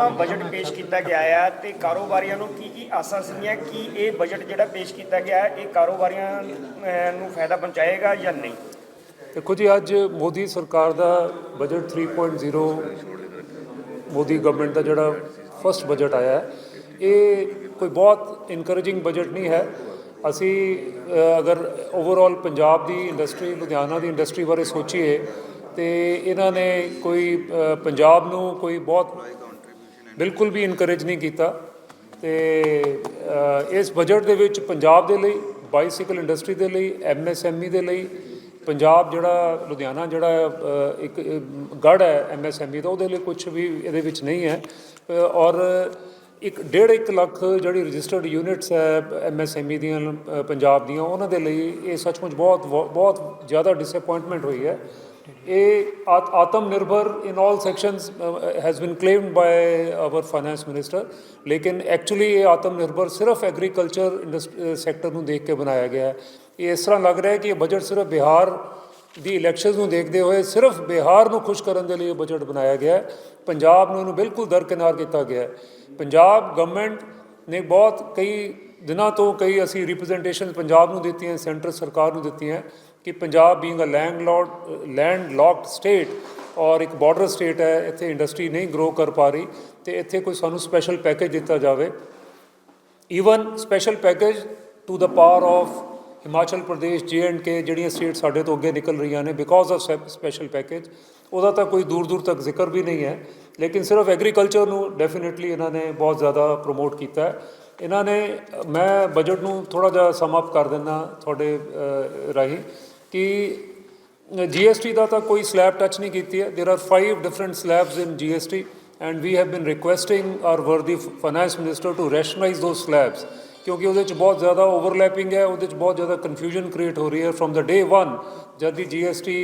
ਤਾਂ ਬਜਟ ਪੇਸ਼ ਕੀਤਾ ਗਿਆ ਆ ਤੇ ਕਾਰੋਬਾਰੀਆਂ ਨੂੰ ਕੀ ਕੀ ਆਸਾਂ ਸੀਗੀਆਂ, ਕਿ ਇਹ ਬਜਟ ਜਿਹੜਾ ਪੇਸ਼ ਕੀਤਾ ਗਿਆ, ਇਹ ਕਾਰੋਬਾਰੀਆਂ ਨੂੰ ਫਾਇਦਾ ਪਹੁੰਚਾਏਗਾ ਜਾਂ ਨਹੀਂ? ਦੇਖੋ ਜੀ, ਅੱਜ ਮੋਦੀ ਸਰਕਾਰ ਦਾ ਬਜਟ 3.0 ਮੋਦੀ ਗਵਰਨਮੈਂਟ ਦਾ ਜਿਹੜਾ ਫਸਟ ਬਜਟ ਆਇਆ ਹੈ, ਇਹ ਕੋਈ ਬਹੁਤ ਇਨਕਰੇਜਿੰਗ ਬਜਟ ਨਹੀਂ ਹੈ। ਅਸੀਂ ਅਗਰ ਓਵਰਆਲ ਪੰਜਾਬ ਦੀ ਇੰਡਸਟਰੀ ਲੁਧਿਆਣਾ ਦੀ ਇੰਡਸਟਰੀ ਬਾਰੇ ਸੋਚੀਏ, ਤੇ ਇਹਨਾਂ ਨੇ ਕੋਈ ਪੰਜਾਬ ਨੂੰ ਕੋਈ ਬਹੁਤ ਬਿਲਕੁਲ ਵੀ ਇਨਕਰੇਜ ਨਹੀਂ ਕੀਤਾ ਤੇ ਇਸ ਬਜਟ ਦੇ ਵਿੱਚ ਪੰਜਾਬ ਦੇ ਲਈ ਬਾਈਸਾਈਕਲ ਇੰਡਸਟਰੀ ਦੇ ਲਈ ਐਮਐਸਐਮਈ ਦੇ ਲਈ, ਪੰਜਾਬ ਜਿਹੜਾ, ਲੁਧਿਆਣਾ ਜਿਹੜਾ ਇੱਕ ਗੜ ਹੈ ਐਮਐਸਐਮਈ ਦਾ, ਉਹਦੇ ਲਈ ਕੁਝ ਵੀ ਇਹਦੇ ਵਿੱਚ ਨਹੀਂ ਹੈ। ਔਰ ਇੱਕ ਡੇਢ ਇੱਕ ਲੱਖ ਜਿਹੜੀ ਰਜਿਸਟਰਡ ਯੂਨਿਟਸ ਹੈ ਐਮਐਸਐਮਈ ਦੀਆਂ ਪੰਜਾਬ ਦੀਆਂ, ਉਹਨਾਂ ਦੇ ਲਈ ਇਹ ਸੱਚਮੁੱਚ ਬਹੁਤ ਬਹੁਤ ਜ਼ਿਆਦਾ ਡਿਸਪਾਇੰਟਮੈਂਟ ਹੋਈ ਹੈ। ਇਹ ਆਤ- ਆਤਮ ਨਿਰਭਰ in all sections has been claimed by our finance minister ਲੇਕਿਨ ਐਕਚੁਅਲੀ ਇਹ ਆਤਮ ਨਿਰਭਰ ਸਿਰਫ ਐਗਰੀਕਲਚਰ ਸੈਕਟਰ ਨੂੰ ਦੇਖ ਕੇ ਬਣਾਇਆ ਗਿਆ ਹੈ ਇਹ ਇਸ ਤਰ੍ਹਾਂ ਲੱਗ ਰਿਹਾ ਹੈ ਕਿ ਇਹ ਬਜਟ ਸਿਰਫ ਬਿਹਾਰ ਦੀ ਇਲੈਕਸ਼ਨਸ ਨੂੰ ਦੇਖਦੇ ਹੋਏ ਸਿਰਫ ਬਿਹਾਰ ਨੂੰ ਖੁਸ਼ ਕਰਨ ਦੇ ਲਈ ਇਹ ਬਜਟ ਬਣਾਇਆ ਗਿਆ ਹੈ ਪੰਜਾਬ ਨੂੰ ਇਹਨੂੰ ਬਿਲਕੁਲ ਦਰਕਿਨਾਰ ਕੀਤਾ ਗਿਆ ਹੈ ਪੰਜਾਬ ਗਵਰਨਮੈਂਟ ਨੇ ਬਹੁਤ ਕਈ ਦਿਨਾਂ ਤੋਂ ਕਈ ਅਸੀਂ ਰਿਪਰੈਜ਼ੈਂਟੇਸ਼ਨ ਪੰਜਾਬ ਨੂੰ ਦਿੱਤੀਆਂ ਸੈਂਟਰ ਸਰਕਾਰ ਨੂੰ ਦਿੱਤੀਆਂ ਕਿ Punjab being a land land locked state ਔਰ ਇੱਕ ਬਾਰਡਰ ਸਟੇਟ ਹੈ, ਇੱਥੇ ਇੰਡਸਟਰੀ ਨਹੀਂ ਗਰੋ ਕਰ ਪਾ ਰਹੀ, ਤੇ ਇੱਥੇ ਕੋਈ ਸਾਨੂੰ ਸਪੈਸ਼ਲ ਪੈਕੇਜ ਦਿੱਤਾ ਜਾਵੇ। Even special package to the power of Himachal Pradesh J and K ਜਿਹੜੀਆਂ ਸਟੇਟ ਸਾਡੇ ਤੋਂ ਅੱਗੇ ਨਿਕਲ ਰਹੀਆਂ ਨੇ ਬਿਕੋਜ਼ ਆਫ ਸਪੈਸ਼ਲ ਪੈਕੇਜ ਉਹਦਾ ਤਾਂ ਕੋਈ ਦੂਰ ਦੂਰ ਤੱਕ ਜ਼ਿਕਰ ਵੀ ਨਹੀਂ ਹੈ। ਲੇਕਿਨ ਸਿਰਫ ਐਗਰੀਕਲਚਰ ਨੂੰ ਡੈਫੀਨਿਟਲੀ ਇਹਨਾਂ ਨੇ ਬਹੁਤ ਜ਼ਿਆਦਾ ਪ੍ਰਮੋਟ ਕੀਤਾ ਹੈ। ਇਹਨਾਂ ਨੇ, ਮੈਂ ਬਜਟ ਨੂੰ ਥੋੜਾ ਜਿਹਾ ਸਮ ਅਪ ਕਰ ਦਿੰਦਾ ਤੁਹਾਡੇ ਰਾਹੀਂ। ਕਿ ਜੀਐਸਟੀ ਦਾ ਤਾਂ ਕੋਈ ਸਲੈਬ ਟੱਚ ਨਹੀਂ ਕੀਤੀ ਹੈ there are 5 different slabs in GST and we have been requesting our worthy finance minister to rationalize those slabs ਕਿਉਂਕਿ ਉਹਦੇ ਵਿੱਚ ਬਹੁਤ ਜ਼ਿਆਦਾ ਓਵਰਲੈਪਿੰਗ ਹੈ ਉਹਦੇ ਵਿੱਚ ਬਹੁਤ ਜ਼ਿਆਦਾ ਕਨਫਿਊਜ਼ਨ ਕ੍ਰੀਏਟ ਹੋ ਰਹੀ ਹੈ ਫਰਮ ਦਾ ਡੇ 1 ਜਦ ਦੀ ਜੀਐਸਟੀ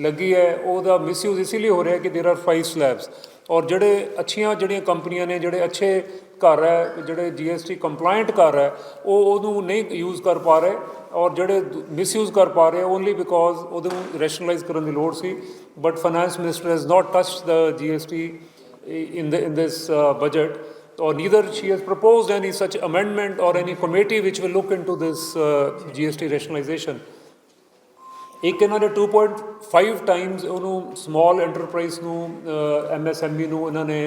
ਲੱਗੀ ਹੈ ਉਹਦਾ ਮਿਸਯੂਜ਼ ਇਸੇ ਲਈ ਹੋ ਰਿਹਾ ਕਿ देयर ਆਰ 5 ਸਲੈਬਸ ਔਰ ਜਿਹੜੇ ਅੱਛੀਆਂ ਜਿਹੜੀਆਂ ਕੰਪਨੀਆਂ ਨੇ ਜਿਹੜੇ ਅੱਛੇ ਘਰ ਹੈ ਜਿਹੜੇ GST ਕੰਪਲਾਇੰਟ ਘਰ ਹੈ ਉਹ ਉਹਨੂੰ ਨਹੀਂ ਯੂਜ਼ ਕਰ ਪਾ ਰਹੇ ਔਰ ਜਿਹੜੇ ਮਿਸਯੂਜ਼ ਕਰ ਪਾ ਰਹੇ ਓਨਲੀ ਬਿਕੋਜ਼ ਉਹਦੇ ਨੂੰ ਰੈਸ਼ਨਲਾਈਜ਼ ਕਰਨ ਦੀ ਲੋੜ ਸੀ but finance minister has not touched the GST in the in this uh, budget or neither she has proposed any such amendment or any committee which will look into this uh, GST rationalization ਇੱਕ ਇਹਨਾਂ ਨੇ 2.5 times ਉਹਨੂੰ small enterprise ਨੂੰ MSME ਨੂੰ ਇਹਨਾਂ ਨੇ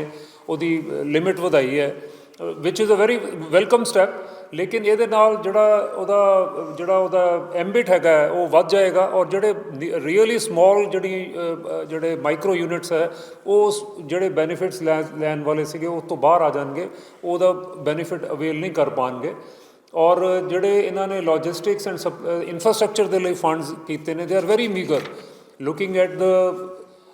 ਉਹਦੀ limit ਵਧਾਈ ਹੈ which is a very welcome step ਲੇਕਿਨ ਇਹਦੇ ਨਾਲ ਜਿਹੜਾ ਉਹਦਾ ਜਿਹੜਾ ਉਹਦਾ ਐਮਬਿਟ ਹੈਗਾ, ਉਹ ਵੱਧ ਜਾਏਗਾ ਔਰ ਜਿਹੜੇ ਰੀਅਲੀ ਸਮਾਲ ਜਿਹੜੀ ਜਿਹੜੇ ਮਾਈਕਰੋ ਯੂਨਿਟਸ ਹੈ, ਉਹ ਜਿਹੜੇ ਬੈਨੀਫਿਟਸ ਲੈਣ ਵਾਲੇ ਸੀਗੇ ਉਸ ਤੋਂ ਬਾਹਰ ਆ ਜਾਣਗੇ, ਉਹਦਾ ਬੈਨੀਫਿਟ ਅਵੇਲ ਨਹੀਂ ਕਰ ਪਾਣਗੇ। ਔਰ ਜਿਹੜੇ ਇਹਨਾਂ ਨੇ ਲੌਜਿਸਟਿਕਸ ਐਂਡ ਇਨਫਰਾਸਟ੍ਰਕਚਰ ਦੇ ਲਈ ਫੰਡਸ ਕੀਤੇ ਨੇ they are very meagre looking at the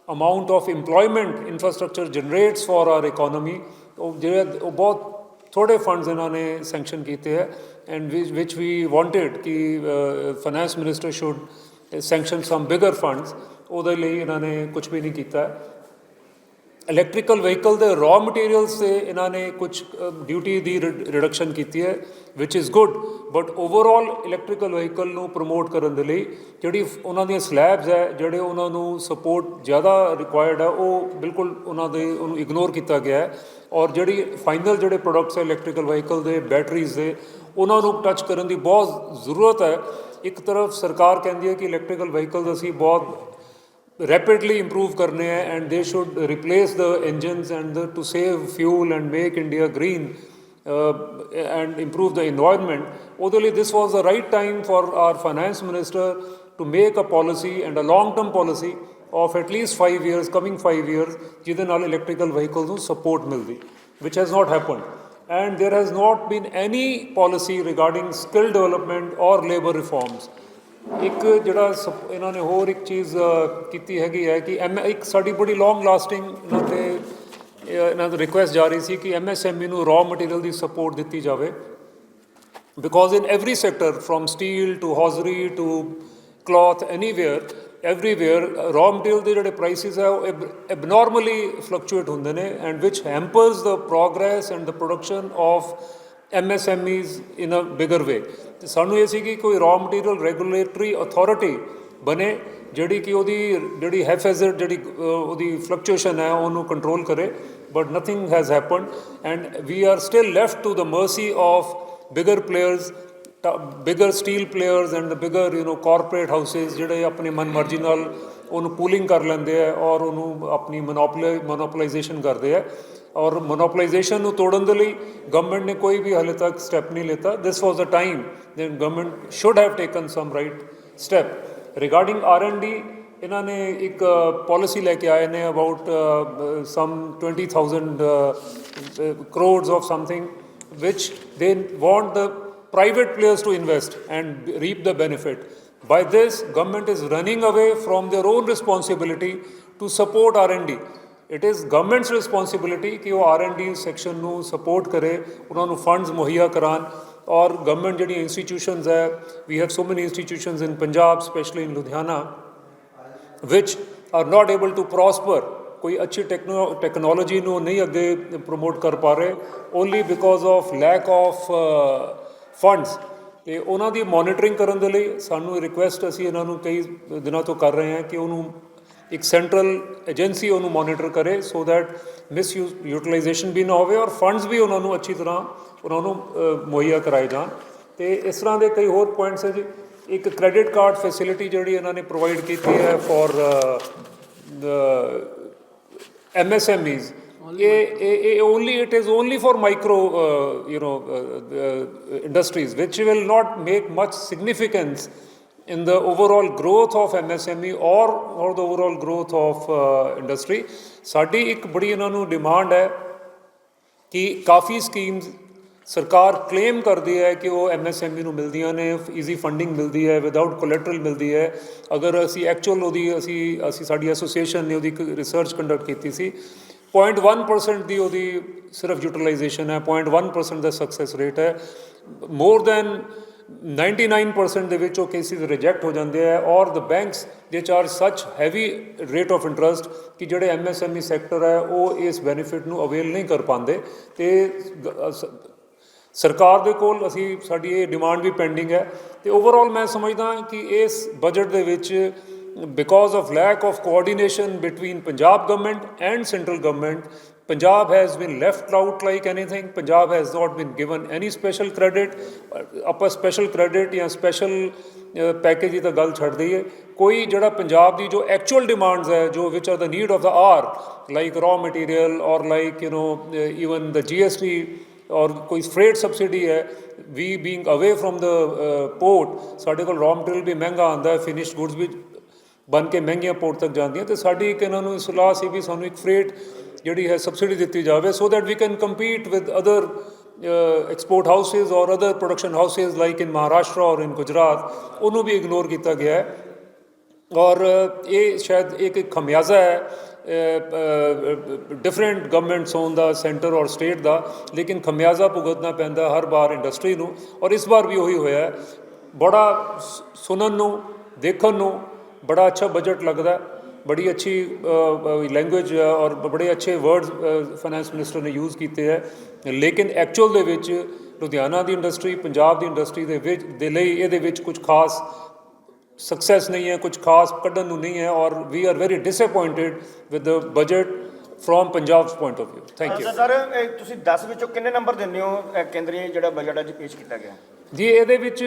amount of EMPLOYMENT infrastructure generates for our economy ਉਹ ਜਿਹੜੇ ਉਹ ਬਹੁਤ ਥੋੜੇ ਫੰਡਸ ਇਹਨਾਂ ਨੇ ਸੈਂਕਸ਼ਨ ਕੀਤੇ ਹੈ ਐਂਡ ਵਿਚ ਵੀ ਵਾਂਟਡ ਕਿ finance minister should sanction some bigger funds ਉਹਦੇ ਲਈ ਇਹਨਾਂ ਨੇ ਕੁਝ ਵੀ ਨਹੀਂ ਕੀਤਾ ਇਲੈਕਟ੍ਰੀਕਲ ਵਹੀਕਲ ਦੇ ਰॉ ਮਟੀਰੀਅਲਸ ਤੇ ਇਹਨਾਂ ਨੇ ਕੁਝ ਡਿਊਟੀ ਦੀ ਰਿਡਕਸ਼ਨ ਕੀਤੀ ਹੈ which is good but overall electrical vehicle ਨੂੰ ਪ੍ਰਮੋਟ ਕਰਨ ਦੇ ਲਈ ਜਿਹੜੀ ਉਹਨਾਂ ਦੀਆਂ ਸਲੈਬਸ ਹੈ, ਜਿਹੜੇ ਉਹਨਾਂ ਨੂੰ ਸਪੋਰਟ ਜ਼ਿਆਦਾ ਰਿਕੁਆਇਰਡ ਹੈ, ਉਹ ਬਿਲਕੁਲ ਉਹਨਾਂ ਦੇ, ਉਹਨੂੰ ਇਗਨੋਰ ਕੀਤਾ ਗਿਆ ਹੈ। ਔਰ ਜਿਹੜੀ ਫਾਈਨਲ ਜਿਹੜੇ ਪ੍ਰੋਡਕਟਸ ਹੈ ਇਲੈਕਟ੍ਰੀਕਲ ਵਹੀਕਲ ਦੇ ਬੈਟਰੀਜ਼ ਦੇ, ਉਹਨਾਂ ਨੂੰ ਟੱਚ ਕਰਨ ਦੀ ਬਹੁਤ ਜ਼ਰੂਰਤ ਹੈ। ਇੱਕ ਤਰਫ ਸਰਕਾਰ ਕਹਿੰਦੀ ਹੈ ਕਿ ਇਲੈਕਟ੍ਰੀਕਲ ਵਹੀਕਲਸ ਅਸੀਂ ਬਹੁਤ rapidly improve karne hai and they should replace the engines and the, to save fuel and make India green uh, and improve the environment. ਉਹਦੇ ਲਈ this was the right time for our finance minister to make a policy and a long term policy of at least 5 years coming 5 years ਜਿਹਦੇ ਨਾਲ electrical vehicles ਨੂੰ support ਮਿਲਦੀ which has not happened and there has not been any policy regarding skill development or labor reforms ਇੱਕ ਜਿਹੜਾ ਸਪ- ਇਹਨਾਂ ਨੇ ਹੋਰ ਇੱਕ ਚੀਜ਼ ਅ, ਕੀਤੀ ਹੈਗੀ ਹੈ ਕਿ ਐਮ ਇੱਕ ਸਾਡੀ ਬੜੀ ਲੌਂਗ ਲਾਸਟਿੰਗ ਇਹਨਾਂ ਤੇ ਇਹ ਇਹਨਾਂ ਦੀ ਰਿਕੁਐਸਟ ਜਾ ਰਹੀ ਸੀ ਕਿ ਐਮਐਸਐਮਈ ਨੂੰ ਰॉ ਮਟੀਰੀਅਲ ਦੀ ਸਪੋਰਟ ਦਿੱਤੀ ਜਾਵੇ because in every sector from steel to hosiery to cloth anywhere everywhere uh, raw material ਦੇ ਜਿਹੜੇ prices ਹੈ ਉਹ ab- abnormally fluctuate ਹੁੰਦੇ ਨੇ and which hampers the progress and the production of MSMEs in a bigger way ਤੇ ਸਾਨੂੰ ਇਹ ਸੀ ਕਿ ਕੋਈ ਰॉ ਮਟੀਰੀਅਲ ਰੈਗੂਲੇਟਰੀ ਅਥਾਰਟੀ ਬਣੇ ਜਿਹੜੀ ਕਿ ਉਹਦੀ ਜਿਹੜੀ ਹੈਫੈਜ਼ਰ ਜਿਹੜੀ ਉਹਦੀ ਫਲਕਚੁਏਸ਼ਨ ਹੈ ਉਹਨੂੰ ਕੰਟਰੋਲ ਕਰੇ but nothing has happened and we are still left to the mercy of bigger players bigger steel players and the bigger you know corporate houses ਜਿਹੜੇ ਆਪਣੇ ਮਨਮਰਜ਼ੀ ਨਾਲ ਉਹਨੂੰ ਪੂਲਿੰਗ ਕਰ ਲੈਂਦੇ ਆ ਔਰ ਉਹਨੂੰ ਆਪਣੀ ਮੋਨੋਪੋਲੀ, ਮੋਨੋਪੋਲਾਈਜੇਸ਼ਨ ਕਰਦੇ ਆ। ਔਰ ਮੋਨੋਪੋਲਾਈਜੇਸ਼ਨ ਨੂੰ ਤੋੜਨ ਦੇ ਲਈ ਗਵਰਨਮੈਂਟ ਨੇ ਕੋਈ ਵੀ ਹਾਲੇ ਤੱਕ ਸਟੈਪ ਨਹੀਂ ਲਿੱਤਾ। This was a time then government should have taken some right step regarding R and D ਇਹਨਾਂ ਨੇ ਇੱਕ ਪਾਲਿਸੀ ਲੈ ਕੇ ਆਏ ਨੇ about some 20000 crores of something which they want the private players to invest and reap the benefit. By this, government is running away from their own responsibility to support R&D. It is government's responsibility ਕਿ ਉਹ R and D section ਨੂੰ support ਕਰੇ ਉਹਨਾਂ ਨੂੰ funds ਮੁਹੱਈਆ ਕਰਾਣ ਔਰ government ਜਿਹੜੀਆਂ institutions ਹੈ we have so many institutions in Punjab specially in Ludhiana which are not able to prosper ਕੋਈ ਅੱਛੀ ਟੈਕਨੋਲੋਜੀ ਨੂੰ ਨਹੀਂ ਅੱਗੇ ਪ੍ਰੋਮੋਟ ਕਰ ਪਾ ਰਹੇ only because of lack of funds ਤੇ ਉਹਨਾਂ ਦੀ ਮੋਨੀਟਰਿੰਗ ਕਰਨ ਦੇ ਲਈ ਸਾਨੂੰ ਰਿਕੁਐਸਟ ਅਸੀਂ ਇਹਨਾਂ ਨੂੰ ਕਈ ਦਿਨਾਂ ਤੋਂ ਕਰ ਰਹੇ ਹਾਂ ਕਿ ਉਹਨੂੰ ਇੱਕ ਸੈਂਟਰਲ ਏਜੰਸੀ ਉਹਨੂੰ ਮੋਨੀਟਰ ਕਰੇ ਸੋ ਦੈਟ ਮਿਸ ਯੂਟਿਲਾਈਜੇਸ਼ਨ ਵੀ ਨਾ ਹੋਵੇ ਔਰ ਫੰਡਸ ਵੀ ਉਹਨਾਂ ਨੂੰ ਅੱਛੀ ਤਰ੍ਹਾਂ ਉਹਨਾਂ ਨੂੰ ਮੁਹੱਈਆ ਕਰਾਏ ਜਾਣ ਤੇ ਇਸ ਤਰ੍ਹਾਂ ਦੇ ਕਈ ਹੋਰ ਪੁਆਇੰਟਸ ਹੈ ਜੀ ਇੱਕ ਕ੍ਰੈਡਿਟ ਕਾਰਡ ਫੈਸਿਲਿਟੀ ਜਿਹੜੀ ਇਹਨਾਂ ਨੇ ਪ੍ਰੋਵਾਈਡ ਕੀਤੀ ਹੈ ਫॉर MSMEs. ਇਹ only it is only for micro uh, you know uh, uh, industries which will not make much significance in the overall growth of MSME or or the overall growth of uh, industry ਸਾਡੀ ਇੱਕ ਬੜੀ ਇਹਨਾਂ ਨੂੰ demand ਹੈ ਕਿ ਕਾਫੀ schemes ਸਰਕਾਰ claim ਕਰਦੀ ਹੈ ਕਿ ਉਹ ਐਮਐਸਐਮਈ ਨੂੰ ਮਿਲਦੀਆਂ ਨੇ ਈਜ਼ੀ ਫੰਡਿੰਗ ਮਿਲਦੀ ਹੈ ਵਿਦਆਊਟ ਕੋਲੈਟਰਲ ਮਿਲਦੀ ਹੈ ਅਗਰ ਅਸੀਂ ਐਕਚੁਅਲ ਉਹਦੀ ਅਸੀਂ ਅਸੀਂ ਸਾਡੀ ਐਸੋਸੀਏਸ਼ਨ ਨੇ ਉਹਦੀ ਰਿਸਰਚ ਕੰਡਕਟ ਕੀਤੀ ਸੀ 0.1% ਦੀ ਉਹਦੀ ਸਿਰਫ ਯੂਟਿਲਾਈਜੇਸ਼ਨ ਹੈ 0.1% ਦਾ ਸਕਸੈਸ ਰੇਟ ਹੈ। ਮੋਰ ਦੈਨ 99% ਦੇ ਵਿੱਚ ਉਹ ਕੇਸਿਸ ਰਿਜੈਕਟ ਹੋ ਜਾਂਦੇ ਆ ਔਰ the banks they charge such heavy rate of interest ਕਿ ਜਿਹੜੇ ਐਮਐਸਐਮਈ ਸੈਕਟਰ ਹੈ, ਉਹ ਇਸ ਬੈਨੀਫਿਟ ਨੂੰ ਅਵੇਲ ਨਹੀਂ ਕਰ ਪਾਉਂਦੇ। ਤੇ ਸਰਕਾਰ ਦੇ ਕੋਲ ਅਸੀਂ, ਸਾਡੀ ਇਹ ਡਿਮਾਂਡ ਵੀ ਪੈਂਡਿੰਗ ਹੈ। ਤੇ ਓਵਰਆਲ ਮੈਂ ਸਮਝਦਾ ਕਿ ਇਸ ਬਜਟ ਦੇ ਵਿੱਚ because of lack of coordination between Punjab government and central government Punjab has been left out like anything Punjab has not been given any special credit ਆਪਾਂ ਸਪੈਸ਼ਲ ਕ੍ਰੈਡਿਟ ਜਾਂ ਸਪੈਸ਼ਲ ਪੈਕੇਜ ਦੀ ਤਾਂ ਗੱਲ ਛੱਡ ਦਈਏ ਕੋਈ ਜਿਹੜਾ ਪੰਜਾਬ ਦੀ ਜੋ ਐਕਚੁਅਲ ਡਿਮਾਂਡਸ ਹੈ ਜੋ which are the need of the are like raw material ਔਰ like you know even the GST ਔਰ ਕੋਈ ਫਰੇਟ ਸਬਸਿਡੀ ਹੈ we being away from the port ਸਾਡੇ ਕੋਲ raw ਮਟੀਰੀਅਲ ਵੀ ਮਹਿੰਗਾ ਆਉਂਦਾ ਹੈ ਫਿਨਿਸ਼ਡ ਗੁੱਡਸ ਵੀ ਬਣ ਕੇ ਮਹਿੰਗੀਆਂ ਪੋਰਟ ਤੱਕ ਜਾਂਦੀਆਂ ਤੇ ਸਾਡੀ ਇੱਕ ਇਹਨਾਂ ਨੂੰ ਸਲਾਹ ਸੀ ਵੀ ਸਾਨੂੰ ਇੱਕ ਫਰੇਟ ਜਿਹੜੀ ਹੈ ਸਬਸਿਡੀ ਦਿੱਤੀ ਜਾਵੇ so that we can compete with other export houses ਔਰ other production houses like in Maharashtra ਔਰ ਇਨ ਗੁਜਰਾਤ ਉਹਨੂੰ ਵੀ ਇਗਨੋਰ ਕੀਤਾ ਗਿਆ ਹੈ। ਔਰ ਇਹ ਸ਼ਾਇਦ ਇੱਕ ਖਮਿਆਜ਼ਾ ਹੈ ਡਿਫਰੈਂਟ ਗਵਰਨਮੈਂਟਸ ਹੋਣ ਦਾ ਸੈਂਟਰ ਔਰ ਸਟੇਟ ਦਾ, ਲੇਕਿਨ ਖਮਿਆਜ਼ਾ ਭੁਗਤਣਾ ਪੈਂਦਾ ਹਰ ਵਾਰ ਇੰਡਸਟਰੀ ਨੂੰ। ਔਰ ਇਸ ਵਾਰ ਵੀ ਉਹੀ ਹੋਇਆ ਬੜਾ ਸੁਣਨ ਨੂੰ, ਦੇਖਣ ਨੂੰ ਬੜਾ ਅੱਛਾ ਬਜਟ ਲੱਗਦਾ। ਬੜੀ ਅੱਛੀ ਲੈਂਗੁਏਜ ਔਰ ਬੜੇ ਅੱਛੇ ਵਰਡਸ ਫਾਈਨੈਂਸ ਮਿਨਿਸਟਰ ਨੇ ਯੂਜ਼ ਕੀਤੇ ਹੈ। ਲੇਕਿਨ ਐਕਚੁਅਲ ਦੇ ਵਿੱਚ ਲੁਧਿਆਣਾ ਦੀ ਇੰਡਸਟਰੀ ਪੰਜਾਬ ਦੀ ਇੰਡਸਟਰੀ ਦੇ ਵਿੱਚ ਦੇ ਲਈ ਇਹਦੇ ਵਿੱਚ ਕੁਝ ਖਾਸ ਸਕਸੈਸ ਨਹੀਂ ਹੈ ਕੁਝ ਖਾਸ ਕੱਢਣ ਨੂੰ ਨਹੀਂ ਹੈ ਔਰ we are very disappointed with the budget from Punjab's point of View. Thank you sir ਤੁਸੀਂ 10 ਵਿੱਚੋਂ ਕਿੰਨੇ ਨੰਬਰ ਦਿੰਦੇ ਹੋ ਕੇਂਦਰੀ ਜਿਹੜਾ ਬਜਟ ਅੱਜ ਪੇਸ਼ ਕੀਤਾ ਗਿਆ? ਜੀ ਇਹਦੇ ਵਿੱਚ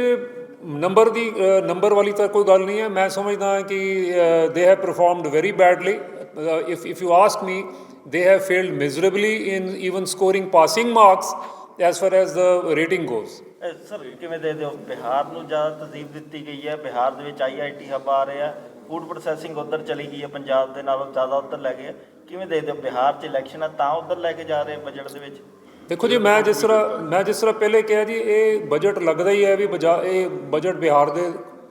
ਨੰਬਰ ਦੀ ਨੰਬਰ ਵਾਲੀ ਤਾਂ ਕੋਈ ਗੱਲ ਨਹੀਂ ਹੈ। ਮੈਂ ਸਮਝਦਾ ਕਿ they have performed very badly if if you ask me they have failed miserably in even scoring passing marks as far as the rating goes sir ਕਿਵੇਂ ਦੇ ਦਿਓ ਬਿਹਾਰ ਨੂੰ ਜ਼ਿਆਦਾ ਤਰਜੀਹ ਦਿੱਤੀ ਗਈ ਹੈ। ਬਿਹਾਰ ਦੇ ਵਿੱਚ ਆਈਆਈਟੀ ਹੱਬ ਆ ਰਿਹਾ ਫੂਡ ਪ੍ਰੋਸੈਸਿੰਗ ਉਧਰ ਚਲੀ ਗਈ ਹੈ। ਪੰਜਾਬ ਦੇ ਨਾਲੋਂ ਜ਼ਿਆਦਾ ਉਧਰ ਲੈ ਗਏ ਕਿਵੇਂ ਦੇ ਦਿਓ ਬਿਹਾਰ 'ਚ ਇਲੈਕਸ਼ਨ ਆ ਤਾਂ ਉਧਰ ਲੈ ਕੇ ਜਾ ਰਹੇ ਬਜਟ ਦੇ ਵਿੱਚ? ਦੇਖੋ ਜੀ ਮੈਂ ਜਿਸ ਤਰ੍ਹਾਂ ਮੈਂ ਜਿਸ ਤਰ੍ਹਾਂ ਪਹਿਲੇ ਕਿਹਾ ਜੀ ਇਹ ਬਜਟ ਲੱਗਦਾ ਹੀ ਹੈ ਵੀ ਬਜਾ ਇਹ ਬਜਟ ਬਿਹਾਰ ਦੇ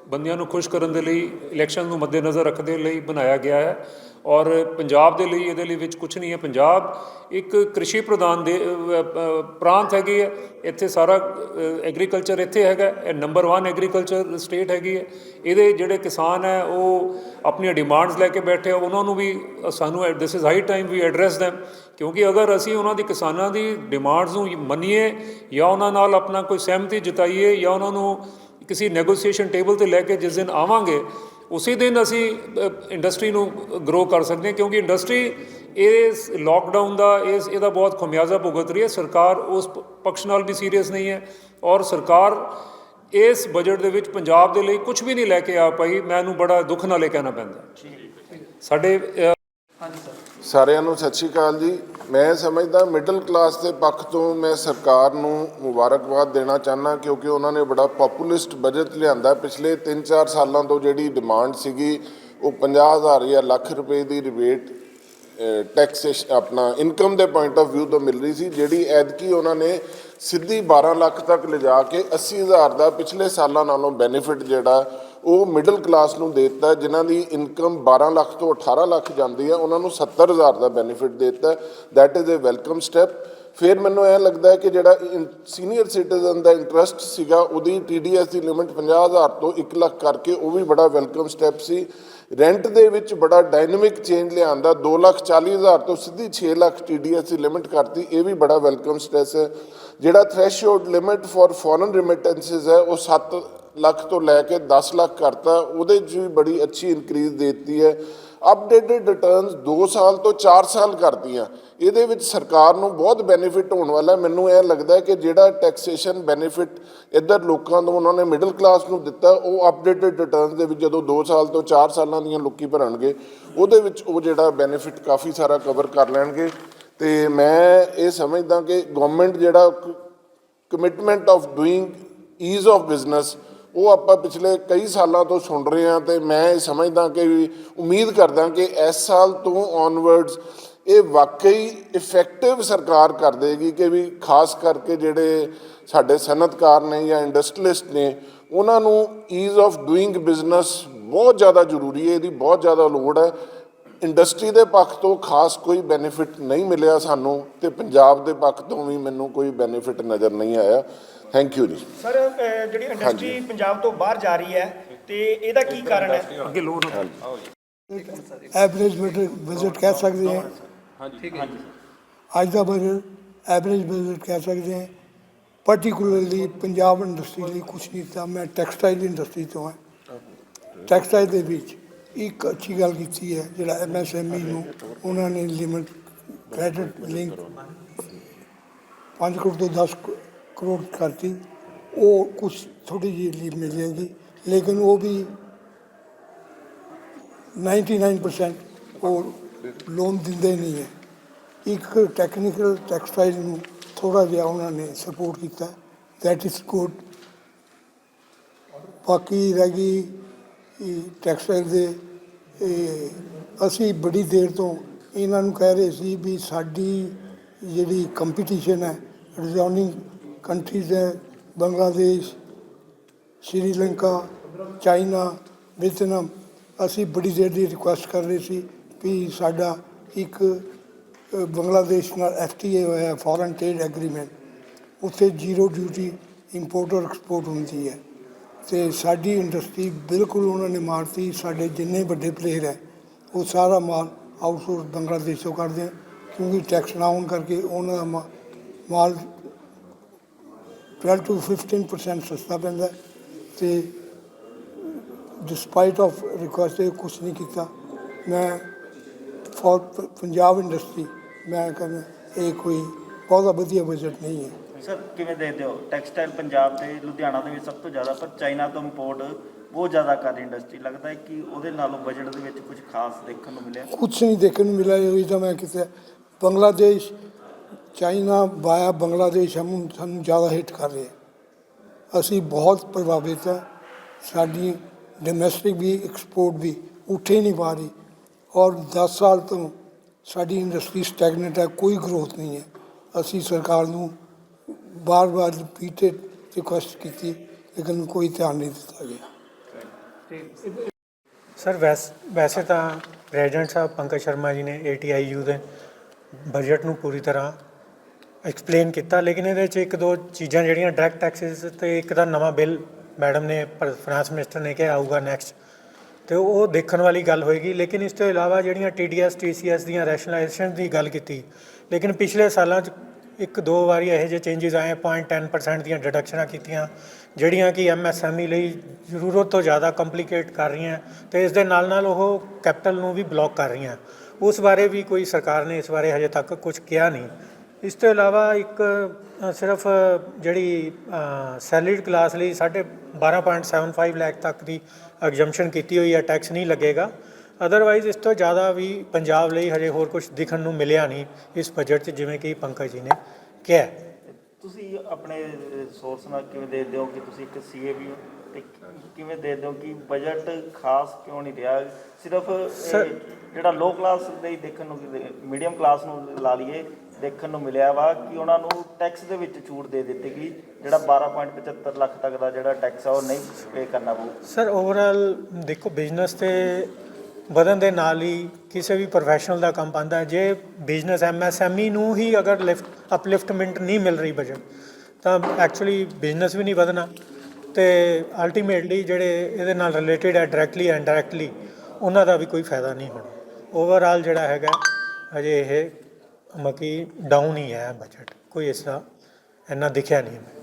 ਬੰਦਿਆਂ ਨੂੰ ਖੁਸ਼ ਕਰਨ ਦੇ ਲਈ ਇਲੈਕਸ਼ਨ ਨੂੰ ਮੱਦੇਨਜ਼ਰ ਰੱਖਦੇ ਲਈ ਬਣਾਇਆ ਗਿਆ ਹੈ ਔਰ ਪੰਜਾਬ ਦੇ ਲਈ ਇਹਦੇ ਲਈ ਵਿੱਚ ਕੁਝ ਨਹੀਂ ਹੈ। ਪੰਜਾਬ ਇੱਕ ਕ੍ਰਿਸ਼ੀ ਪ੍ਰਧਾਨ ਦੇ ਪ੍ਰਾਂਤ ਹੈਗੀ ਹੈ। ਇੱਥੇ ਸਾਰਾ ਐਗਰੀਕਲਚਰ ਇੱਥੇ ਹੈਗਾ ਇਹ ਨੰਬਰ 1 ਐਗਰੀਕਲਚਰ ਸਟੇਟ ਹੈਗੀ ਹੈ। ਇਹਦੇ ਜਿਹੜੇ ਕਿਸਾਨ ਹੈ ਉਹ ਆਪਣੀਆਂ ਡਿਮਾਂਡਸ ਲੈ ਕੇ ਬੈਠੇ ਆ। ਉਹਨਾਂ ਨੂੰ ਵੀ ਅ, ਸਾਨੂੰ this is high time we address them ਕਿਉਂਕਿ ਅਗਰ ਅਸੀਂ ਉਹਨਾਂ ਦੀ ਕਿਸਾਨਾਂ ਦੀ ਡਿਮਾਂਡਸ ਨੂੰ ਮੰਨੀਏ ਜਾਂ ਉਹਨਾਂ ਨਾਲ ਆਪਣਾ ਕੋਈ ਸਹਿਮਤੀ ਜਤਾਈਏ ਜਾਂ ਉਹਨਾਂ ਨੂੰ ਕਿਸੇ ਨੈਗੋਸੀਏਸ਼ਨ ਟੇਬਲ ਤੇ ਲੈ ਕੇ ਜਿਸ ਦਿਨ ਆਵਾਂਗੇ ਉਸੇ ਦਿਨ ਅਸੀਂ ਇੰਡਸਟਰੀ ਨੂੰ ਗਰੋ ਕਰ ਸਕਦੇ ਹਾਂ ਕਿਉਂਕਿ ਇੰਡਸਟਰੀ ਇਸ ਲੋਕਡਾਊਨ ਦਾ ਇਸ ਇਹਦਾ ਬਹੁਤ ਖਮਿਆਜ਼ਾ ਭੁਗਤ ਰਹੀ ਹੈ। ਸਰਕਾਰ ਉਸ ਪਕਸ਼ ਨਾਲ ਵੀ ਸੀਰੀਅਸ ਨਹੀਂ ਹੈ ਔਰ ਸਰਕਾਰ ਇਸ ਬਜਟ ਦੇ ਵਿੱਚ ਪੰਜਾਬ ਦੇ ਲਈ ਕੁਝ ਵੀ ਨਹੀਂ ਲੈ ਕੇ ਆ ਪਾਈ। ਮੈਨੂੰ ਬੜਾ ਦੁੱਖ ਨਾਲ ਇਹ ਕਹਿਣਾ ਪੈਂਦਾ। ਸਾਡੇ ਸਾਰਿਆਂ ਨੂੰ ਸਤਿ ਸ਼੍ਰੀ ਅਕਾਲ ਜੀ। ਮੈਂ ਸਮਝਦਾ ਮਿਡਲ ਕਲਾਸ ਦੇ ਪੱਖ ਤੋਂ ਮੈਂ ਸਰਕਾਰ ਨੂੰ ਮੁਬਾਰਕਬਾਦ ਦੇਣਾ ਚਾਹਨਾ ਕਿਉਂਕਿ ਉਹਨਾਂ ਨੇ ਬੜਾ ਪਪੂਲਿਸਟ ਬਜਟ ਲਿਆਂਦਾ। ਪਿਛਲੇ 3-4 ਸਾਲਾਂ ਤੋਂ ਜਿਹੜੀ ਡਿਮਾਂਡ ਸੀਗੀ, ਉਹ 50000 ਜਾਂ ਲੱਖ ਰੁਪਏ ਦੀ ਰਿਬੇਟ ਟੈਕਸੇਸ਼ਨ ਆਪਣਾ ਇਨਕਮ ਦੇ ਪੁਆਇੰਟ ਆਫ View ਤੋਂ ਮਿਲ ਰਹੀ ਸੀ, ਜਿਹੜੀ ਐਦਕੀ ਉਹਨਾਂ ਨੇ ਸਿੱਧੀ 12 ਲੱਖ ਤੱਕ ਲਿਜਾ ਕੇ 80000 ਦਾ ਪਿਛਲੇ ਸਾਲਾਂ ਨਾਲੋਂ ਬੈਨੀਫਿਟ ਜਿਹੜਾ ਉਹ ਮਿਡਲ ਕਲਾਸ ਨੂੰ ਦੇ ਦਿੱਤਾ, ਜਿਨ੍ਹਾਂ ਦੀ ਇਨਕਮ 12 ਲੱਖ ਤੋਂ 18 ਲੱਖ ਜਾਂਦੀ ਹੈ, ਉਹਨਾਂ ਨੂੰ 70000 ਦਾ ਬੈਨੀਫਿਟ ਦੇ ਦਿੱਤਾ that is a welcome step ਫਿਰ ਮੈਨੂੰ ਇਹ ਲੱਗਦਾ ਹੈ ਕਿ ਜਿਹੜਾ ਸੀਨੀਅਰ ਸਿਟੀਜ਼ਨ ਦਾ ਇੰਟਰਸਟ ਸੀਗਾ, ਉਹਦੀ TDS ਦੀ ਲਿਮਿਟ 50000 ਤੋਂ 1 ਲੱਖ ਕਰਕੇ ਉਹ ਵੀ ਬੜਾ ਵੈਲਕਮ ਸਟੈਪ ਸੀ। ਰੈਂਟ ਦੇ ਵਿੱਚ ਬੜਾ ਡਾਇਨਾਮਿਕ ਚੇਂਜ ਲਿਆਂਦਾ 2 ਲੱਖ 40 ਹਜ਼ਾਰ ਤੋਂ ਸਿੱਧੀ 6 ਲੱਖ TDS ਦੀ ਲਿਮਿਟ ਕਰਤੀ, ਇਹ ਵੀ ਬੜਾ ਵੈਲਕਮ ਸਟੈਪ ਹੈ। ਜਿਹੜਾ threshold limit for foreign remittances ਹੈ, ਉਹ 7 ਲੱਖ ਤੋਂ ਲੈ ਕੇ 10 ਲੱਖ ਕਰਤਾ ਉਹਦੇ 'ਚ ਵੀ ਬੜੀ ਅੱਛੀ ਇਨਕਰੀਜ਼ ਦਿੱਤੀ ਹੈ। ਅਪਡੇਟਡ ਰਿਟਰਨਸ 2 ਸਾਲ ਤੋਂ 4 ਸਾਲ ਕਰਦੀਆਂ। ਇਹਦੇ ਵਿੱਚ ਸਰਕਾਰ ਨੂੰ ਬਹੁਤ ਬੈਨੀਫਿਟ ਹੋਣ ਵਾਲਾ ਮੈਨੂੰ ਇਹ ਲੱਗਦਾ ਕਿ ਜਿਹੜਾ ਟੈਕਸੇਸ਼ਨ ਬੈਨੀਫਿਟ ਇੱਧਰ ਲੋਕਾਂ ਨੂੰ, ਉਹਨਾਂ ਨੇ ਮਿਡਲ ਕਲਾਸ ਨੂੰ ਦਿੱਤਾ, ਉਹ ਅਪਡੇਟਡ ਰਿਟਰਨਸ ਦੇ ਵਿੱਚ ਜਦੋਂ 2 ਸਾਲ ਤੋਂ 4 ਸਾਲਾਂ ਦੀਆਂ ਲੋਕੀ ਭਰਨਗੇ, ਉਹਦੇ ਵਿੱਚ ਉਹ ਜਿਹੜਾ ਬੈਨੀਫਿਟ ਕਾਫੀ ਸਾਰਾ ਕਵਰ ਕਰ ਲੈਣਗੇ। ਤੇ ਮੈਂ ਇਹ ਸਮਝਦਾ ਕਿ ਗਵਰਨਮੈਂਟ ਜਿਹੜਾ commitment of doing ease of business ਉਹ ਆਪਾਂ ਪਿਛਲੇ ਕਈ ਸਾਲਾਂ ਤੋਂ ਸੁਣ ਰਹੇ ਹਾਂ ਤੇ ਮੈਂ ਇਹ ਸਮਝਦਾ ਕਿ ਵੀ ਉਮੀਦ ਕਰਦਾ ਕਿ ਇਸ ਸਾਲ ਤੋਂ ਔਨਵਰਡਸ ਇਹ ਵਾਕਈ ਇਫੈਕਟਿਵ ਸਰਕਾਰ ਕਰ ਦੇਗੀ ਕਿ ਵੀ ਖਾਸ ਕਰਕੇ ਜਿਹੜੇ ਸਾਡੇ ਸਨਅਤਕਾਰ ਨੇ ਜਾਂ ਇੰਡਸਟਰੀਲਿਸਟ ਨੇ, ਉਹਨਾਂ ਨੂੰ ਈਜ਼ ਆਫ ਡੂਇੰਗ ਬਿਜ਼ਨਸ ਬਹੁਤ ਜ਼ਿਆਦਾ ਜ਼ਰੂਰੀ ਹੈ, ਇਹਦੀ ਬਹੁਤ ਜ਼ਿਆਦਾ ਲੋੜ ਹੈ। ਇੰਡਸਟਰੀ ਦੇ ਪੱਖ ਤੋਂ ਖਾਸ ਕੋਈ ਬੈਨੀਫਿਟ ਨਹੀਂ ਮਿਲਿਆ ਸਾਨੂੰ ਤੇ ਪੰਜਾਬ ਦੇ ਪੱਖ ਤੋਂ ਵੀ ਮੈਨੂੰ ਕੋਈ ਬੈਨੀਫਿਟ ਨਜ਼ਰ ਨਹੀਂ ਆਇਆ। Thank you ji. ਸਰ ਜਿਹੜੀ ਇੰਡਸਟਰੀ ਪੰਜਾਬ ਤੋਂ ਬਾਹਰ ਜਾ ਰਹੀ ਹੈ ਤੇ ਇਹਦਾ ਕੀ ਕਾਰਨ ਹੈ? ਅੱਗੇ ਲੋਨ ਐਵਰੇਜ ਬਜਟ ਕਹਿ ਸਕਦੇ ਹਾਂ। ਠੀਕ ਹੈ ਅੱਜ ਦਾ ਬਜਟ ਐਵਰੇਜ ਬਜਟ ਕਹਿ ਸਕਦੇ ਹਾਂ। ਪਾਰਟਿਕੂਲਰਲੀ ਪੰਜਾਬ ਇੰਡਸਟਰੀ ਲਈ ਕੁਝ ਨਹੀਂ ਤਾਂ ਮੈਂ ਟੈਕਸਟਾਈਲ ਇੰਡਸਟਰੀ ਤੋਂ ਹਾਂ। ਟੈਕਸਟਾਈਲ ਦੇ ਵਿੱਚ ਇੱਕ ਅੱਛੀ ਗੱਲ ਕੀਤੀ ਹੈ ਜਿਹੜਾ ਐਮਐਸਐਮਈ ਨੂੰ ਉਹਨਾਂ ਨੇ ਲਿਮਿਟ ਕ੍ਰੈਡਿਟ ਲਿੰਕ 5 ਕਰੋੜ ਤੋਂ 10 ਕ- ਕਰੋੜ ਕਰਤੀ। ਉਹ ਕੁਝ ਥੋੜੀ ਜਿਹੀ ਰਿਲੀਫ ਮਿਲ ਜਾਏਗੀ ਲੇਕਿਨ ਉਹ ਵੀ 99% ਉਹ ਲੋਨ ਦਿੰਦੇ ਨਹੀਂ ਹੈ। ਇੱਕ ਟੈਕਨੀਕਲ ਟੈਕਸਟਾਈਲ ਨੂੰ ਥੋੜਾ ਜਿਹਾ ਉਹਨਾਂ ਨੇ ਸਪੋਰਟ ਕੀਤਾ। ਦੈਟ ਇਜ਼ ਗੁੱਡ ਬਾਕੀ ਰਹਿ ਗਈ ਟੈਕਸਟਾਈਲ ਦੇ ਇਹ ਅਸੀਂ ਬੜੀ ਦੇਰ ਤੋਂ ਇਹਨਾਂ ਨੂੰ ਕਹਿ ਰਹੇ ਸੀ ਵੀ ਸਾਡੀ ਜਿਹੜੀ ਕੰਪੀਟੀਸ਼ਨ ਹੈ ਰਿਜ਼ੋਨਿੰਗ ਕੰਟਰੀਜ਼ ਹੈ ਬੰਗਲਾਦੇਸ਼ ਸ਼੍ਰੀਲੰਕਾ ਚਾਈਨਾ ਵੀਅਤਨਾਮ ਅਸੀਂ ਬੜੀ ਦੇਰ ਦੀ ਰਿਕੁਐਸਟ ਕਰ ਰਹੇ ਸੀ ਵੀ ਸਾਡਾ ਇੱਕ ਬੰਗਲਾਦੇਸ਼ ਨਾਲ ਐਫਟੀਏ ਹੋਇਆ ਫੋਰਨ ਟ੍ਰੇਡ ਐਗਰੀਮੈਂਟ ਉੱਥੇ ਜ਼ੀਰੋ ਡਿਊਟੀ ਇੰਪੋਰਟ ਔਰ ਐਕਸਪੋਰਟ ਹੁੰਦੀ ਹੈ। ਤੇ ਸਾਡੀ ਇੰਡਸਟਰੀ ਬਿਲਕੁਲ ਉਹਨਾਂ ਨੇ ਮਾਰਤੀ, ਸਾਡੇ ਜਿੰਨੇ ਵੱਡੇ ਪਲੇਅਰ ਹੈ, ਉਹ ਸਾਰਾ ਮਾਲ ਆਊਟਸੋਰਸ ਬੰਗਲਾਦੇਸ਼ ਤੋਂ ਕਰਦੇ ਹੈ ਕਿਉਂਕਿ ਟੈਕਸ ਨਾ ਹੋਣ ਕਰਕੇ ਉਹਨਾਂ ਦਾ ਮਾ- ਮਾਲ 12 ਤੋਂ 15% ਸਸਤਾ ਪੈਂਦਾ ਹੈ ਤੇ ਡਿਸਪਾਈਟ ਆਫ ਰਿਕੁਐਸਟ ਇਹ ਕੁਛ ਨਹੀਂ ਕੀਤਾ, ਮੈਂ ਫॉर ਪੰਜਾਬ ਇੰਡਸਟਰੀ ਮੈਂ ਕਹਿੰਦਾ, ਇਹ ਕੋਈ ਬਹੁਤਾ ਵਧੀਆ ਬਜਟ ਨਹੀਂ ਹੈ। ਸਰ, ਕਿਵੇਂ ਦੇਖਦੇ ਹੋ? ਟੈਕਸਟਾਈਲ ਪੰਜਾਬ ਦੇ ਲੁਧਿਆਣਾ ਦੇ ਵਿੱਚ ਸਭ ਤੋਂ ਜ਼ਿਆਦਾ, ਪਰ ਚਾਈਨਾ ਤੋਂ ਇੰਪੋਰਟ ਬਹੁਤ ਜ਼ਿਆਦਾ ਕਰ ਰਹੀ ਇੰਡਸਟਰੀ ਲੱਗਦਾ ਹੈ ਕਿ ਉਹਦੇ ਨਾਲੋਂ ਬਜਟ ਦੇ ਵਿੱਚ ਕੁਝ ਖਾਸ ਦੇਖਣ ਨੂੰ ਮਿਲਿਆ? ਕੁਛ ਨਹੀਂ ਦੇਖਣ ਨੂੰ ਮਿਲਿਆ। ਇਹ ਤਾਂ ਮੈਂ ਕਿਤੇ ਬੰਗਲਾਦੇਸ਼, ਚਾਈਨਾ ਬਾਇਆ ਬੰਗਲਾਦੇਸ਼ ਹਮ ਸਾਨੂੰ ਜ਼ਿਆਦਾ ਹਿੱਟ ਕਰ ਰਿਹਾ ਅਸੀਂ ਬਹੁਤ ਪ੍ਰਭਾਵਿਤ ਹੈ। ਸਾਡੀ ਡੋਮੈਸਟਿਕ ਵੀ ਐਕਸਪੋਰਟ ਵੀ ਉੱਠੇ ਨਹੀਂ ਪਾ ਰਹੀ। ਔਰ 10 ਸਾਲ ਤੋਂ ਸਾਡੀ ਇੰਡਸਟਰੀ ਸਟੈਗਨੈਂਟ ਹੈ। ਕੋਈ ਗਰੋਥ ਨਹੀਂ ਹੈ। ਅਸੀਂ ਸਰਕਾਰ ਨੂੰ ਬਾਰ-ਬਾਰ ਰਿਪੀਟਡ ਰਿਕੁਐਸਟ ਕੀਤੀ, ਲੇਕਿਨ ਕੋਈ ਧਿਆਨ ਨਹੀਂ ਦਿੱਤਾ ਗਿਆ। ਸਰ, ਵੈਸ, ਵੈਸੇ ਤਾਂ ਪ੍ਰੈਜ਼ੀਡੈਂਟ ਸਾਹਿਬ ਪੰਕਜ ਸ਼ਰਮਾ ਜੀ ਨੇ ATIU ਦੇ ਬਜਟ ਨੂੰ ਪੂਰੀ ਤਰ੍ਹਾਂ ਐਕਸਪਲੇਨ ਕੀਤਾ, ਲੇਕਿਨ ਇਹਦੇ ਵਿੱਚ ਇੱਕ ਦੋ ਚੀਜ਼ਾਂ ਜਿਹੜੀਆਂ ਡਾਇਰੈਕਟ ਟੈਕਸਸ ਤੇ ਇੱਕ ਦਾ ਨਵਾਂ ਬਿੱਲ ਮੈਡਮ ਨੇ ਫਾਈਨਾਂਸ ਮਿਨਿਸਟਰ ਨੇ ਕਿਹਾ ਆਊਗਾ ਨੈਕਸਟ ਤੇ ਉਹ ਦੇਖਣ ਵਾਲੀ ਗੱਲ ਹੋਏਗੀ, ਲੇਕਿਨ ਇਸ ਤੋਂ ਇਲਾਵਾ ਜਿਹੜੀਆਂ TDS TCS ਦੀਆਂ ਰੈਸ਼ਨਲਾਈਜੇਸ਼ਨ ਦੀ ਗੱਲ ਕੀਤੀ, ਲੇਕਿਨ ਪਿਛਲੇ ਸਾਲਾਂ 'ਚ ਇੱਕ ਦੋ ਵਾਰੀ ਇਹੋ ਜਿਹੇ ਚੇਂਜਸ ਆਏ 0.10% ਦੀਆਂ ਡਿਡਕਸ਼ਨਾਂ ਕੀਤੀਆਂ, ਜਿਹੜੀਆਂ ਕਿ MSME ਲਈ ਜ਼ਰੂਰਤ ਤੋਂ ਜ਼ਿਆਦਾ ਕੰਪਲਿਕੇਟ ਕਰ ਰਹੀਆਂ ਤੇ ਇਸ ਦੇ ਨਾਲ ਨਾਲ ਉਹ ਕੈਪੀਟਲ ਨੂੰ ਵੀ ਬਲੌਕ ਕਰ ਰਹੀਆਂ। ਉਸ ਬਾਰੇ ਵੀ ਕੋਈ ਸਰਕਾਰ ਨੇ ਇਸ ਬਾਰੇ ਹਜੇ ਤੱਕ ਕੁਝ ਕਿਹਾ ਨਹੀਂ। ਇਸ ਤੋਂ ਇਲਾਵਾ ਇੱਕ ਸਿਰਫ ਜਿਹੜੀ ਸੈਲਰੀਡ ਕਲਾਸ ਲਈ ਸਾਢੇ 12.75 ਲੱਖ ਤੱਕ ਦੀ ਐਗਜ਼ੈਂਪਸ਼ਨ ਕੀਤੀ ਹੋਈ ਹੈ ਟੈਕਸ ਨਹੀਂ ਲੱਗੇਗਾ। ਅਦਰਵਾਈਜ਼ ਇਸ ਤੋਂ ਜ਼ਿਆਦਾ ਵੀ ਪੰਜਾਬ ਲਈ ਹਜੇ ਹੋਰ ਕੁਝ ਦਿਖਣ ਨੂੰ ਮਿਲਿਆ ਨਹੀਂ ਇਸ ਬਜਟ 'ਚ ਜਿਵੇਂ ਕਿ ਪੰਕਜ ਜੀ ਨੇ ਕਿਹਾ। ਤੁਸੀਂ ਆਪਣੇ ਸੋਰਸ ਨਾਲ ਕਿਵੇਂ ਦੇਖਦੇ ਹੋ ਕਿ ਤੁਸੀਂ ਇੱਕ ਸੀਏ ਵੀ ਹੋ? ਤੇ ਕਿਵੇਂ ਦੇਖਦੇ ਹੋ ਕਿ ਬਜਟ ਖਾਸ ਕਿਉਂ ਨਹੀਂ ਰਿਹਾ? ਸਿਰਫ ਜਿਹੜਾ ਲੋ ਕਲਾਸ ਦੇ ਦੇਖਣ ਨੂੰ ਮੀਡੀਅਮ ਕਲਾਸ ਨੂੰ ਲਾ ਲਈਏ ਦੇਖਣ ਨੂੰ ਮਿਲਿਆ ਵਾ ਕਿ ਉਹਨਾਂ ਨੂੰ ਟੈਕਸ ਦੇ ਵਿੱਚ ਛੂਟ ਦੇ ਦਿੱਤੀ ਗਈ ਜਿਹੜਾ 12.75 ਲੱਖ ਤੱਕ ਦਾ ਜਿਹੜਾ ਟੈਕਸ ਆ ਉਹ ਨਹੀਂ ਪੇ ਕਰਨਾ ਪਊ। ਸਰ ਓਵਰਆਲ ਦੇਖੋ ਬਿਜ਼ਨਸ ਤੇ ਵਧਣ ਦੇ ਨਾਲ ਹੀ ਕਿਸੇ ਵੀ ਪ੍ਰੋਫੈਸ਼ਨਲ ਦਾ ਕੰਮ ਪਾਉਂਦਾ ਜੇ ਬਿਜ਼ਨਸ ਐਮਐਸਐਮਈ ਨੂੰ ਹੀ ਅਗਰ ਲਿਫਟ ਅਪਲਿਫਟਮੈਂਟ ਨਹੀਂ ਮਿਲ ਰਹੀ ਬਜਟ ਤਾਂ ਐਕਚੁਅਲੀ ਬਿਜ਼ਨਸ ਵੀ ਨਹੀਂ ਵਧਣਾ ਤੇ ਅਲਟੀਮੇਟਲੀ ਜਿਹੜੇ ਇਹਦੇ ਨਾਲ ਰਿਲੇਟਡ ਹੈ ਡਾਇਰੈਕਟਲੀ ਐਂਡ ਇਨਡਾਇਰੈਕਟਲੀ ਉਹਨਾਂ ਦਾ ਵੀ ਕੋਈ ਫਾਇਦਾ ਨਹੀਂ ਹੋਣਾ। ਓਵਰਆਲ ਜਿਹੜਾ ਹੈਗਾ ਅਜੇ ਇਹ ਮਕੀ ਡਾਊਨ ਹੀ ਹੈ ਬਜਟ ਕੋਈ ਇਸ ਦਾ ਇੰਨਾ ਦਿਖਿਆ ਨਹੀਂ।